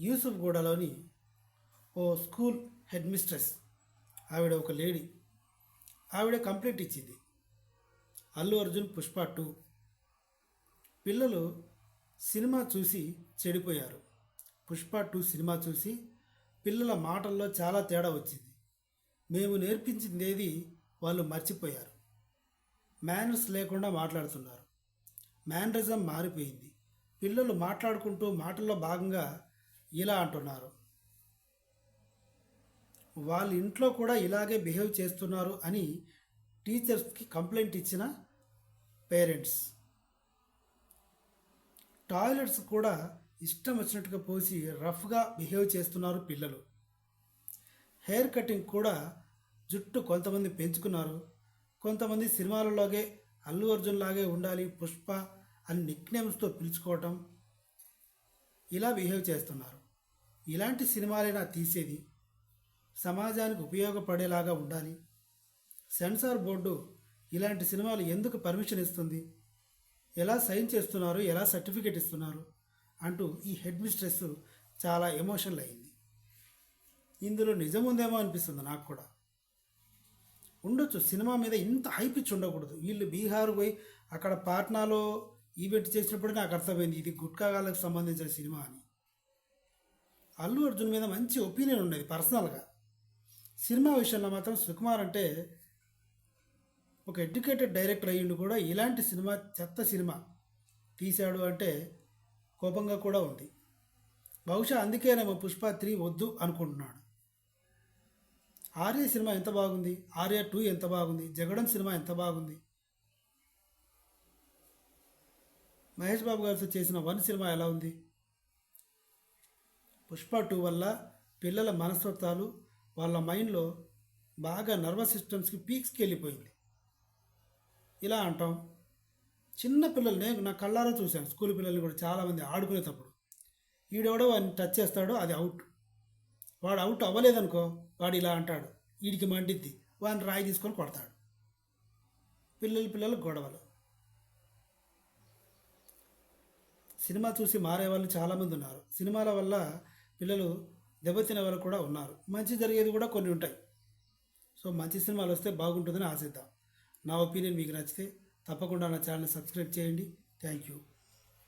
యూసుఫ్గూడలోని ఓ school headmistress. ఆవిడ ఒక లేడీ. ఆవిడ కంప్లైంట్ ఇచ్చింది. అల్లు అర్జున్ పుష్ప టూ. పిల్లలు సినిమా చూసి చెడిపోయారు. పుష్ప టూ సినిమా చూసి పిల్లల మాటల్లో చాలా తేడా వచ్చింది. మేము నేర్పించిందేది వాళ్ళు మర్చిపోయారు. మేనర్స్ లేకుండా మాట్లాడుతున్నారు. మేనరిజం మారిపోయింది. పిల్లలు మాట్లాడుకుంటూ మాటల్లో భాగంగా ఇలా అంటున్నారు. వాళ్ళ ఇంట్లో కూడా ఇలాగే బిహేవ్ చేస్తున్నారు అని టీచర్స్కి కంప్లైంట్ ఇచ్చిన పేరెంట్స్. టాయిలెట్స్ కూడా ఇష్టం వచ్చినట్టుగా పోసి రఫ్గా బిహేవ్ చేస్తున్నారు పిల్లలు. హెయిర్ కటింగ్ కూడా జుట్టు కొంతమంది పెంచుకున్నారు. కొంతమంది సినిమాలలోగే అల్లు అర్జున్ లాగే ఉండాలి పుష్ప అని నిక్నేమ్స్తో పిలుచుకోవటం ఇలా బిహేవ్ చేస్తున్నారు. ఇలాంటి సినిమాలైనా తీసేది సమాజానికి ఉపయోగపడేలాగా ఉండాలి. సెన్సార్ బోర్డు ఇలాంటి సినిమాలు ఎందుకు పర్మిషన్ ఇస్తుంది? ఎలా సైన్ చేస్తున్నారు? ఎలా సర్టిఫికేట్ ఇస్తున్నారు? అంటూ ఈ హెడ్ మిస్ట్రెస్ చాలా ఎమోషనల్ అయింది. ఇందులో నిజం ఉందేమో అనిపిస్తుంది నాకు కూడా. ఉండొచ్చు సినిమా మీద ఇంత హైపిచ్ ఉండకూడదు. వీళ్ళు బీహార్ పోయి అక్కడ పాట్నాలో ఈవెంట్ చేసినప్పుడు నాకు అర్థమైంది ఇది. గుట్కాగాలకు సంబంధించిన సినిమా అని. అల్లు అర్జున్ మీద మంచి ఒపీనియన్ ఉండేది పర్సనల్గా. సినిమా విషయంలో మాత్రం సుకుమార్ అంటే ఒక ఎడ్యుకేటెడ్ డైరెక్టర్ అయ్యిండు కూడా ఇలాంటి సినిమా చెత్త సినిమా తీశాడు అంటే కోపంగా కూడా ఉంది. బహుశా అందుకేనేమో పుష్ప త్రీ వద్దు అనుకుంటున్నాడు. ఆర్య సినిమా ఎంత బాగుంది? ఆర్య టూ ఎంత బాగుంది? జగడం సినిమా ఎంత బాగుంది? మహేష్ బాబు గారితో చేసిన వన్ సినిమా ఎలా ఉంది? పుష్ప టూ వల్ల పిల్లల మనస్తత్వాలు వాళ్ళ మైండ్లో బాగా నర్వస్ సిస్టమ్స్కి పీక్స్కి వెళ్ళిపోయింది. ఇలా అంటాం చిన్న పిల్లలు నేను నా కళ్ళారా చూశాను. స్కూల్ పిల్లల్ని కూడా చాలామంది ఆడుకునేటప్పుడు. ఈడెవడో వాడిని టచ్ చేస్తాడో అది అవుట్ వాడు అవుట్ అవ్వలేదనుకో వాడు ఇలా అంటాడు. వీడికి మండిద్ది. వాడిని రాయి తీసుకొని కొడతాడు. పిల్లలు పిల్లలు గొడవలు. సినిమా చూసి మారే వాళ్ళు చాలామంది ఉన్నారు. సినిమాల వల్ల పిల్లలు దెబ్బతినే వాళ్ళు కూడా ఉన్నారు. మంచి జరిగేది కూడా కొన్ని ఉంటాయి. సో మంచి సినిమాలు వస్తే బాగుంటుందని ఆశిద్దాం. నా ఒపీనియన్ మీకు నచ్చితే తప్పకుండా నా ఛానల్ సబ్స్క్రైబ్ చేయండి. Thank you.